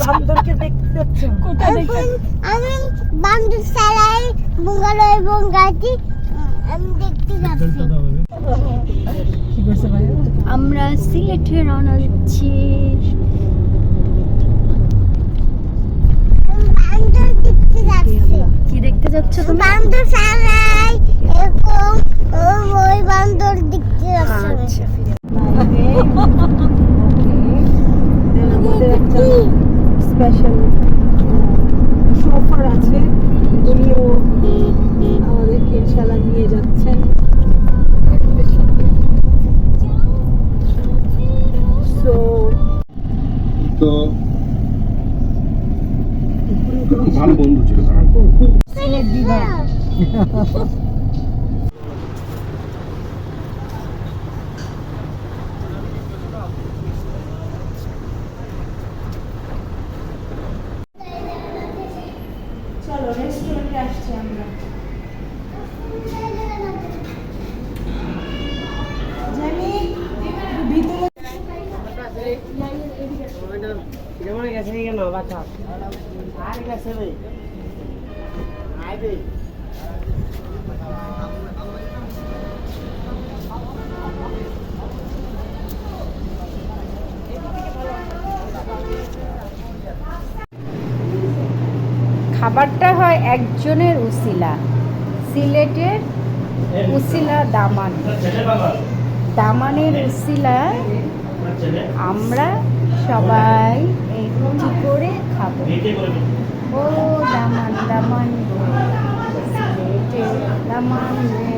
বান্দরকে দেখতে যাচ্ছ কোথায় দেখতে আমি বান্দর সালাই বুঙ্গালো এবং গাছি আমি দেখতে যাচ্ছি। কি করছে ভাই আমরা সিলেটে রওনা দিচ্ছি। দেখতে যাচ্ছি। কি দেখতে যাচ্ছ তুমি? বান্দর সালাই এবং ওই বান্দর দেখতে যাচ্ছি আচ্ছা এর মধ্যে একটা স্পেশাল শফার আছে উনিও আমাদেরকে ইনশাল্লাহ নিয়ে যাচ্ছেন। তো ভালো বন্ধু ছিল তারা। রেস্টুরেন্টে আসছি আমরা আর গেছে রে আইবে খাবারটা হয় একজনের উসিলা। সিলেটের উসিলা দামান। দামানের উসিলা আমরা সবাই একটি করে খাব। ও দামান দামান দামান রে